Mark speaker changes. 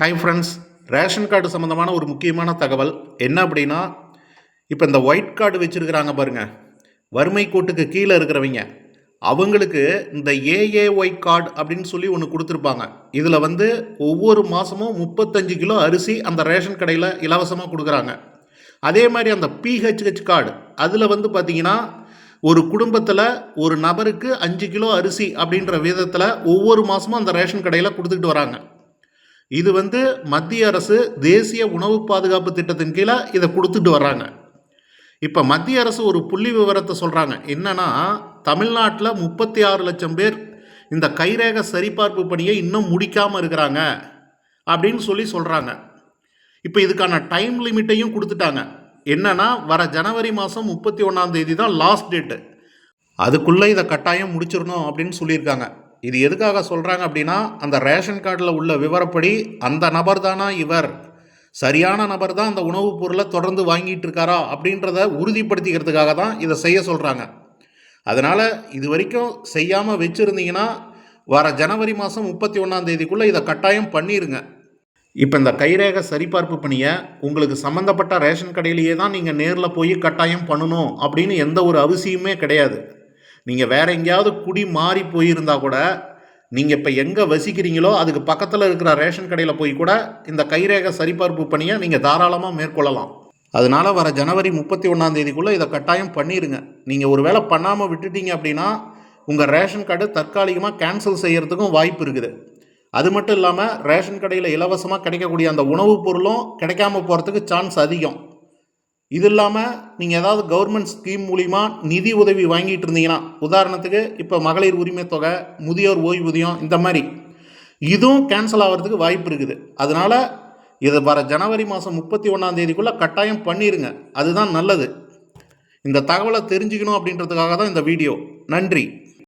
Speaker 1: Hi friends ration card சம்மந்தமான ஒரு முக்கியமான தகவல் என்ன அப்படின்னா இப்போ இந்த ஒயிட் கார்டு வச்சுருக்கிறாங்க பாருங்க. வறுமை கோட்டுக்கு கீழே இருக்கிறவங்க அவங்களுக்கு இந்த ஏஏஒய் கார்டு அப்படின்னு சொல்லி ஒன்று கொடுத்துருப்பாங்க. இதில் வந்து ஒவ்வொரு மாதமும் முப்பத்தஞ்சு கிலோ அரிசி அந்த ரேஷன் கடையில் இலவசமாக கொடுக்குறாங்க. அதே மாதிரி அந்த பிஹெச்ஹெச் கார்டு அதில் வந்து பார்த்தீங்கன்னா ஒரு குடும்பத்தில் ஒரு நபருக்கு அஞ்சு கிலோ அரிசி அப்படின்ற விதத்தில் ஒவ்வொரு மாதமும் அந்த ரேஷன் கடையில் கொடுத்துக்கிட்டு வராங்க. இது வந்து மத்திய அரசு தேசிய உணவு பாதுகாப்பு திட்டத்தின் கீழே இதை கொடுத்துட்டு வர்றாங்க. இப்போ மத்திய அரசு ஒரு புள்ளி விவரத்தை சொல்கிறாங்க என்னன்னா தமிழ்நாட்டில் முப்பத்தி ஆறு லட்சம் பேர் இந்த கைரேக சரிபார்ப்பு பணியை இன்னும் முடிக்காமல் இருக்கிறாங்க அப்படின்னு சொல்லி சொல்கிறாங்க இப்போ இதுக்கான டைம் லிமிட்டையும் கொடுத்துட்டாங்க. என்னன்னா வர ஜனவரி மாதம் முப்பத்தி ஒன்றாம் தேதி தான் லாஸ்ட் டேட்டு அதுக்குள்ளே இதை கட்டாயம் முடிச்சிடணும் அப்படின்னு சொல்லியிருக்காங்க. இது எதுக்காக சொல்கிறாங்க அப்படின்னா அந்த ரேஷன் கார்டில் உள்ள விவரப்படி அந்த நபர் தானா இவர்? சரியான நபர் தான் அந்த உணவுப் பொருளை தொடர்ந்து வாங்கிட்டு இருக்காரா அப்படின்றத உறுதிப்படுத்திக்கிறதுக்காக தான் இதை செய்ய சொல்கிறாங்க அதனால் இது வரைக்கும் செய்யாமல் வச்சுருந்தீங்கன்னா வர ஜனவரி மாதம் முப்பத்தி ஒன்றாம் தேதிக்குள்ளே இதை கட்டாயம் பண்ணிடுங்க இப்போ இந்த கைரேக சரிபார்ப்பு பணியை உங்களுக்கு சம்மந்தப்பட்ட ரேஷன் கடையிலேயே தான் நீங்கள் நேரில் போய் கட்டாயம் பண்ணணும் அப்படின்னு எந்த ஒரு அவசியமே கிடையாது. நீங்கள் வேற எங்கேயாவது குடி மாறி போயிருந்தா கூட நீங்கள் இப்போ எங்கே வசிக்கிறீங்களோ அதுக்கு பக்கத்தில் இருக்கிற ரேஷன் கடையில் போய் கூட இந்த கைரேகை சரிபார்ப்பு பணியை நீங்கள் தாராளமாக மேற்கொள்ளலாம். அதனால் வர ஜனவரி முப்பத்தி ஒன்றாம் தேதிக்குள்ளே இதை கட்டாயம் பண்ணிடுங்க நீங்கள் ஒரு வேளை பண்ணாமல் விட்டுட்டீங்க அப்படின்னா உங்கள் ரேஷன் கார்டு தற்காலிகமாக கேன்சல் செய்கிறதுக்கும் வாய்ப்பு இருக்குது. அது மட்டும் இல்லாமல் ரேஷன் கடையில் இலவசமாக கிடைக்கக்கூடிய அந்த உணவுப் பொருளும் கிடைக்காம போகிறதுக்கு சான்ஸ் அதிகம். இது இல்லாமல் நீங்கள் ஏதாவது கவர்மெண்ட் ஸ்கீம் மூலிமா நிதி உதவி வாங்கிட்டு இருந்தீங்கன்னா உதாரணத்துக்கு இப்போ மகளிர் உரிமை தொகை முதியோர் ஓய்வூதியம் இந்த மாதிரி இதுவும் கேன்சல் ஆகிறதுக்கு வாய்ப்பு இருக்குது. அதனால் இதை வர ஜனவரி மாதம் முப்பத்தி ஒன்றாம் தேதிக்குள்ளே கட்டாயம் பண்ணிடுங்க அதுதான் நல்லது. இந்த தகவலை தெரிஞ்சுக்கணும் அப்படின்றதுக்காக தான் இந்த வீடியோ. நன்றி.